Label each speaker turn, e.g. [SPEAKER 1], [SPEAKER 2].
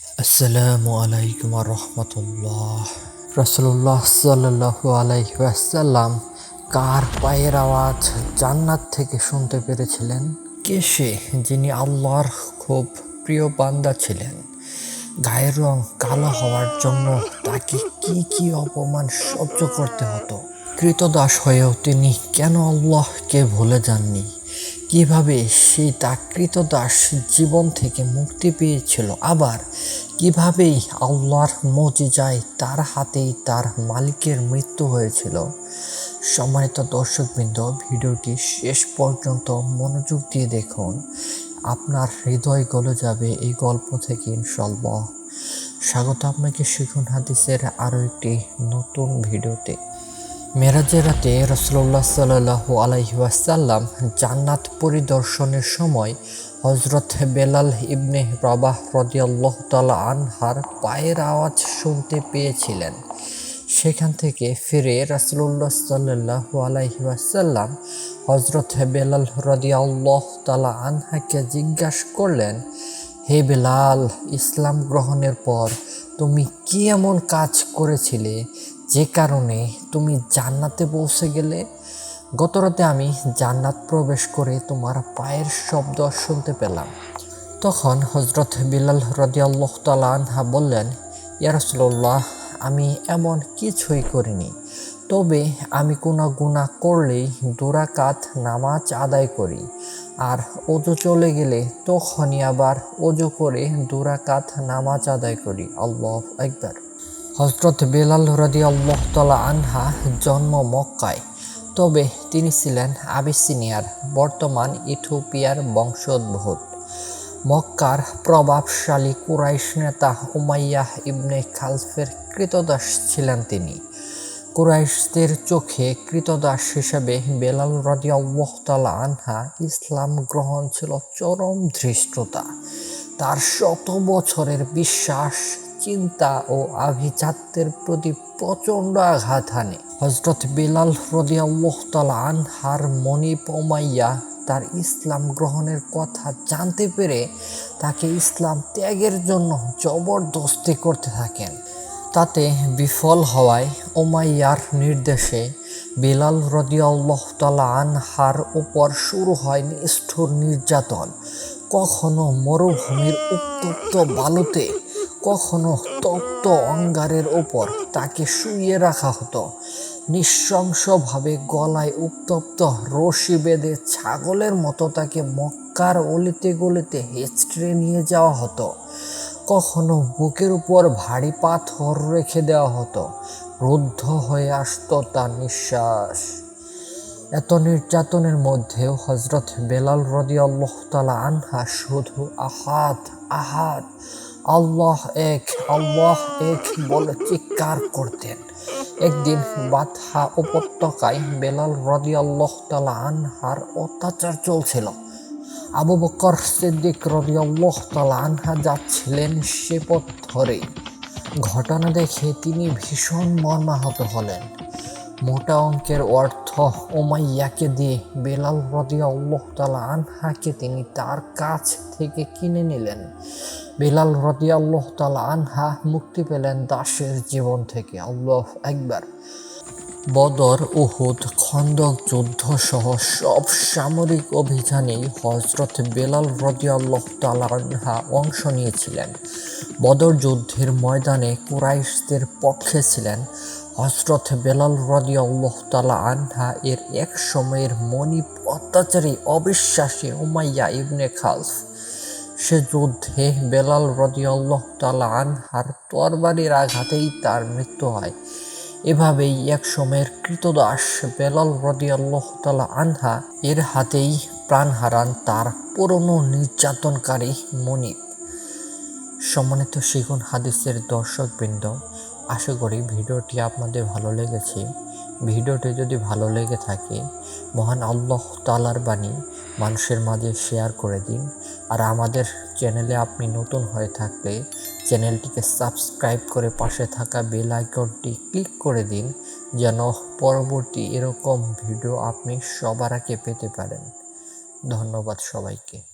[SPEAKER 1] আসসালামু আলাইকুম রহমতুল্লাহ। রসুল্লাহ সাল্লাহু আলাইসাল্লাম কার পায়ের আওয়াজ জান্নাত থেকে শুনতে পেরেছিলেন? কে সে যিনি আল্লাহর খুব প্রিয় বান্দা ছিলেন? গায়ের রং কালো হওয়ার জন্য তাকে কি কি অপমান সহ্য করতে হতো? কৃতদাস হয়েও তিনি কেন আল্লাহকে ভুলে যাননি? কীভাবে সেই তাকৃত দাস জীবন থেকে মুক্তি পেয়েছিল? আবার কিভাবেই আল্লাহর মজিজায় তার হাতেই তার মালিকের মৃত্যু হয়েছিল? সম্মানিত দর্শকবৃন্দ, ভিডিওটি শেষ পর্যন্ত মনোযোগ দিয়ে দেখুন। আপনার হৃদয় গলে যাবে এই গল্প থেকে ইনশাল্লাহ স্বাগত আপনাকে শিখুন হাদিসের আরও একটি নতুন ভিডিওতে। মেরাজের রাতে রসুল্লাহ সাল্লাহ আলাইসাল্লাম জান্নাত পরিদর্শনের সময় হজরত বেলাল ইবনে রবাহ রদিয়াল্লাহ তালা আনহার পায়ের আওয়াজ শুনতে পেয়েছিলেন। সেখান থেকে ফিরে রাসুল্লাহ সাল্লাহ আলাইসাল্লাম হজরত বেলাল রদিয়াল্লাহ তালা আনহাকে জিজ্ঞাসা করলেন, হে বেলাল, ইসলাম গ্রহণের পর তুমি কি এমন কাজ করেছিলে যে কারণে তুমি জান্নাতে পৌঁছে গেলে, গতরাতে আমি জান্নাত প্রবেশ করে তোমার পায়ের শব্দ শুনতে পেলাম। তখন হজরত বিলাল রদিয়াল্লাহ তালাহা বললেন ইয়ারসল্লাহ আমি এমন কিছুই করিনি। তবে আমি কোনো গুণা করলেই দুরাকাত নামাজ আদায় করি। আর অজু চলে গেলে তখনই আবার অজু করে দুরাকাত নামাজ আদায় করি। আল্লাহ একবার হজরত বেলাল রদি আল্লাহ তালা আনহা জন্ম মক্কায়। তবে তিনি ছিলেন আবিসিনিয়ার, বর্তমান ইথোপিয়ার বংশোদ্ভূত। মক্কার প্রভাবশালী কুরাইশ নেতা উমাইয়াহ ইবনে খালফের কৃতদাস ছিলেন তিনি। কুরাইশদের চোখে কৃতদাস হিসেবে বেলাল রদি আল্লাহ তালা আনহা ইসলাম গ্রহণ ছিল চরম ধৃষ্টতা। তার শত বছরের বিশ্বাস চিন্তা ও আভিজাত্যের প্রতি প্রচণ্ড আঘাত হানে। হজরত বেলাল তালা আনহার মনিপ ওমাইয়া তার ইসলাম গ্রহণের কথা জানতে পেরে তাকে ইসলাম ত্যাগের জন্য জবরদস্তি করতে থাকেন। তাতে বিফল হওয়ায় ওমাইয়ার নির্দেশে বিলাল রদিয়াল্লাহ তালা আনহার ওপর শুরু হয় নিষ্ঠুর নির্যাতন। কখনো মরুভূমির উত্তপ্ত বালুতে কখনো তপ্ত অঙ্গারের ওপর তাকে শুইয়ে রাখা হতো। নিঃশংসভাবে গলায় উত্তপ্ত রশি বেঁধে ছাগলের মতো তাকে মক্কার অলিতে গলিতে হেঁচড়ে নিয়ে যাওয়া হতো। কখনো বুকের উপর ভারী পাথর রেখে দেওয়া হতো। রুদ্ধ হয়ে আসতো তার নিঃশ্বাস। এত নির্যাতনের মধ্যেও হজরত বেলাল রদি আল্লাহ তালা আনহা শুধু আহাত আহাত আল্লাহ এক আল্লাহ এক বলে চিৎকার করতেন। একদিন বাদহা উপত্যকায় বেলাল রদি আল্লাহ তালা আনহার অত্যাচার চলছিল। আবু বকর সিদ্দিক রদি আল্লাহ তালা আনহা যাচ্ছিলেন সে পথ ধরে। ঘটনা দেখে তিনি ভীষণ মর্মাহত হলেন। মোটা অঙ্কের অর্থ ওমাইয়াকে দিয়ে বেলাল রদিয়া আল্লাহ তালা আনহাকে তিনি তার কাছ থেকে কিনে নিলেন। বেলাল রদিয়া আল্লাহ তালা আনহা মুক্তি পেলেন দাসের জীবন থেকে। আল্লাহ একবার বদর, উহুদ, খন্দক যুদ্ধ সহ সব সামরিক অভিযানেই হজরত বেলাল রদিয়াল্লাহ তালাহা অংশ নিয়েছিলেন। বদর যুদ্ধের ময়দানে কুরাইশদের পক্ষে ছিলেন হজরত বেলাল রদিয়াল্লাহ তালা আনহা। এর এক সময়ের মনিপ অত্যাচারী অবিশ্বাসী উমাইয়া ইবনে খালফ সে যুদ্ধে বেলাল রদিয়াল্লাহ তালা আনহার তরবারির আঘাতেই তার মৃত্যু হয়। এভাবেই এক সময়ের কৃতদাস বেলাল রদিয়াল্লাহ তালা আনহা এর হাতেই প্রাণ হারান তার পুরনো নির্যাতনকারী মনিপ সম্মানিত শিখুন হাদিসের দর্শকবৃন্দ, আশা করি ভিডিওটি আপনাদের ভালো লেগেছে। ভিডিওটি যদি ভালো লেগে থাকে, মহান আল্লাহ তালার বাণী মানুষের মাঝে শেয়ার করে দিন। আর আমাদের চ্যানেলে আপনি নতুন হয়ে থাকলে চ্যানেলটিকে সাবস্ক্রাইব করে পাশে থাকা বেল আইকনটি ক্লিক করে দিন, যেন পরবর্তী এরকম ভিডিও আপনি সবার আগে পেতে পারেন। ধন্যবাদ সবাইকে।